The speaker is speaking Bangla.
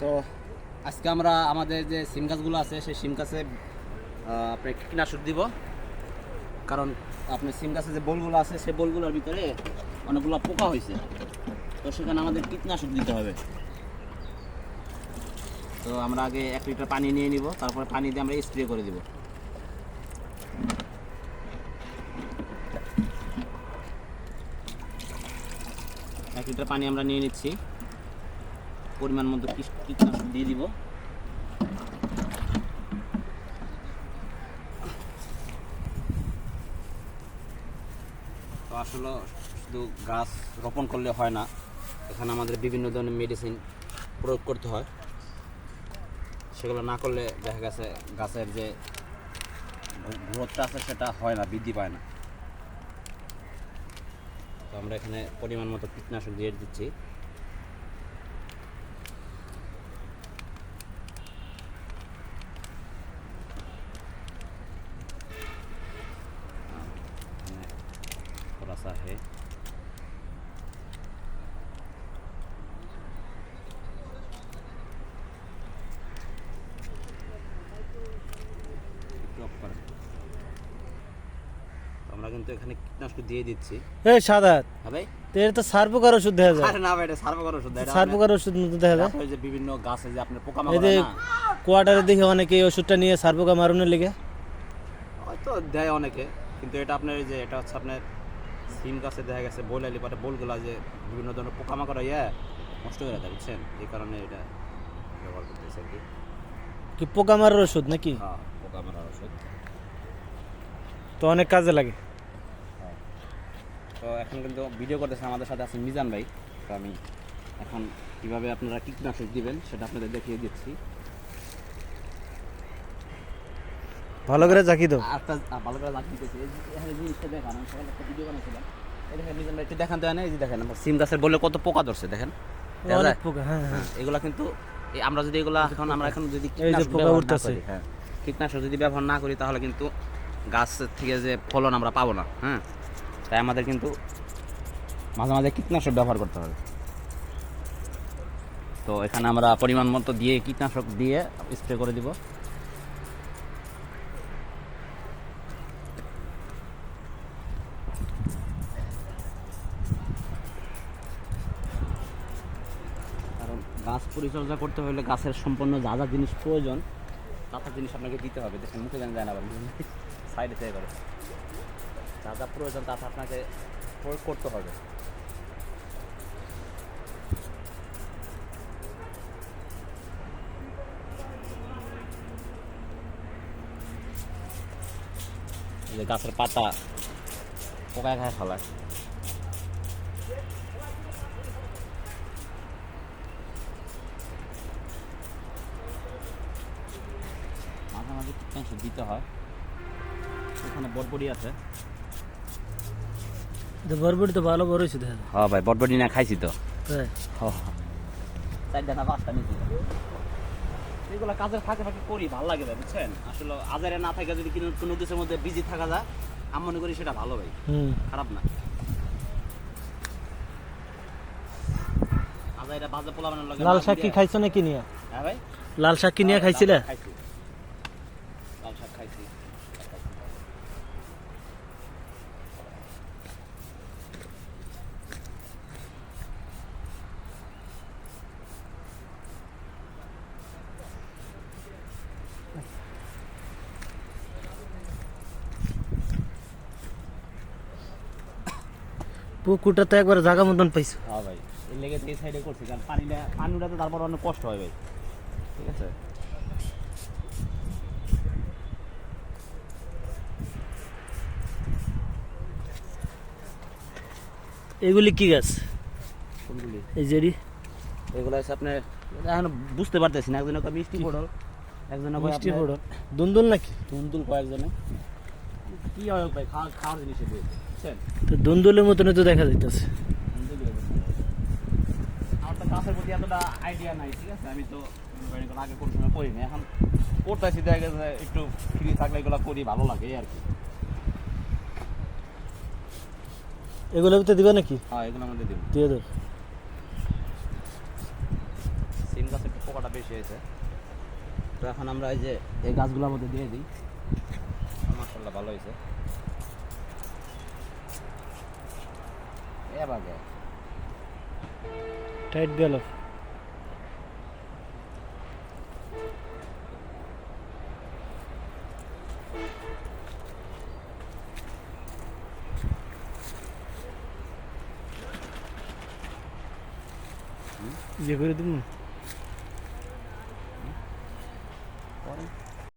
তো আজকে আমরা আমাদের যে সিম গাছগুলো আছে, সেই সিম গাছে আপনার কীটনাশক দিব। কারণ আপনার সিম গাছে যে বলগুলো আছে, সেই বলগুলোর ভিতরে অনেকগুলো পোকা হয়েছে। তো সেখানে আমাদের কীটনাশক দিতে হবে। তো আমরা আগে এক লিটার পানি নিয়ে নিব, তারপরে পানি দিয়ে আমরা স্প্রে করে দিব। এক লিটার পানি আমরা নিয়ে নিচ্ছি। পরিমাণ মতো কীট- কীটনাশক দিয়ে দিব? তো আসলে শুধু গাছ রোপণ করলে হয় না, এখানে আমাদের বিভিন্ন ধরনের মেডিসিন প্রয়োগ করতে হয়। সেগুলো না করলে দেখা গেছে গাছের যে গ্রোথটা আছে সেটা হয় না, বৃদ্ধি পায় না। তো আমরা এখানে পরিমাণ মতো কীটনাশক দিয়ে দিচ্ছি। কিন্তু এখানে কীটনাশক দিয়ে দিচ্ছি। এ সাদাত হ্যাঁ ভাই? তো এর তো সার পোকার ওষুধ দেখা যায়। আরে না ভাই এটা সার্বকর ওষুধ এটা সার আপনার- পোকার ওষুধ মতো দেখা যায়। যে বিভিন্ন গাছে যে আপনার এই পোকামাকড় যে হয় কোয়ার্টারে দেখে অনেকে এই ওষুধটা নিয়ে সার পোকা মারণের লেগে। হয়তো দেয় অনেকে কিন্তু এটা আপনার যে এটা হচ্ছে আপনার সিম গাছে দেখা গেছে বল আলি পাটে বলগুলা যে বিভিন্ন ধরনের পোকামাকড় ইয়ে নষ্ট করে দেয় বুঝছেন? এই কারণে এটা ব্যবহার করতেছে আর কি। কি পোকা মারার ওষুধ নাকি? হ্যাঁ পোকামাকড় ওষুধ। তো অনেক কাজে লাগে। তো এখন কিন্তু ভিডিও করতেছে আমাদের সাথে আছেন মিজান ভাই। তো আমি এখন কীভাবে আপনারা কীটনাশক দিবেন সেটা আপনাদের দেখিয়ে দিচ্ছি। ভালো করে জাকি দাও। ভালো করে লাগিয়ে দিতেছি। এখানে জিনিসটা দেখান আমি সকালে একটা ভিডিও বানাইছিলাম। মিজান ভাই একটু দেখান দেয় না এই যে দেখেন সিম গাছের বললে কত পোকা ধরছে দেখেন? পোকা হ্যাঁ হ্যাঁ। হ্যাঁ, এগুলা কিন্তু আমরা যদি এগুলা এখন আমরা এখন যদি পোকা উঠতেছে। হ্যাঁ কীটনাশক যদি ব্যবহার না করি তাহলে কিন্তু গাছ থেকে যে ফলন আমরা পাবো না হ্যাঁ। তাই আমাদের কিন্তু মাঝে মাঝে কীটনাশক ব্যবহার করতে হবে। তো এখানে আমরা পরিমাণ মতো দিয়ে কীটনাশক দিয়ে স্প্রে করে দিব। গাছ পরিচর্যা করতে হলে গাছের সম্পূর্ণ যা যা জিনিস প্রয়োজন তা জিনিস আপনাকে দিতে হবে, দেখেন মুখে জানা যায় না সাইডে করে। যা যা প্রয়োজন তা আপনাকে প্রয়োগ করতে হবে। যে গাছের পাতা পোকায় খায় ফেলায় মাঝে মাঝে কীটনাশক দিতে হয়। এখানে বটবডি আছে। তো বরবটি তো ভালো বড় হয়েছে হ্যাঁ ভাই বটবডি না খাইছি তো। তাই চারটা না পাঁচটা নিয়েছি এগুলো কাজের ফাঁকে ফাঁকে করি ভালো লাগে ভাই বুঝছেন? আসলে আজারে না থাকে যদি কোনো- কোনো কিছুর মধ্যে বিজি থাকা যায় আমি মনে করি সেটা ভালো ভাই। খারাপ না। আজাইরা বাজে পোলা বানানোর লাগে লাল শাক কি খাইছো নাকি নিয়ে? হ্যাঁ ভাই। লাল শাক কি নিয়ে খাইছিলে? লাল শাক খাইছি। পুকুরটা তো একবার জাগা মতন পাইছো। হ্যাঁ ভাই এর লেগে তো এই সাইডে করছি কারণ পানিটা পানি উঠাতে তারপর অনেক কষ্ট হয় ভাই। ঠিক আছে? এগুলি কি গাছ? কোনগুলি? এই জেডি এগুলো হচ্ছে আপনার এখন বুঝতে পারতেছি না একজনে কয় মিষ্টি পটল একজনে কয় মিষ্টি ফোড়ন। দুন্দুল নাকি? তুলতুল কয়েকজনে। কি হয় ভাই খাওয়া খাওয়ার জিনিস বুঝছেন তো দুন্দুলের মতন তো দেখা যাইতেছে। আমার তো গাছের প্রতি এতটা আইডিয়া নাই ঠিক আছে? আমি তো করেন আগে কোনো সময় এখন করতেছি দেখা গেছে একটু ফ্রি থাকলে এগুলো করি ভালো লাগে এই আর কি। এগুলো তো দিবে নাকি? হ্যাঁ এগুলো আমাদের দিব। দিয়ে দাও। সিম গাছে একটু পোকাটা বেশি হয়েছে। তো এখন আমরা এই যে এই গাছগুলোর মধ্যে দিয়ে দিই। মাসাল্লাহ ভালো হয়েছে। এবার টাইট গেল ইয়ে করে দিব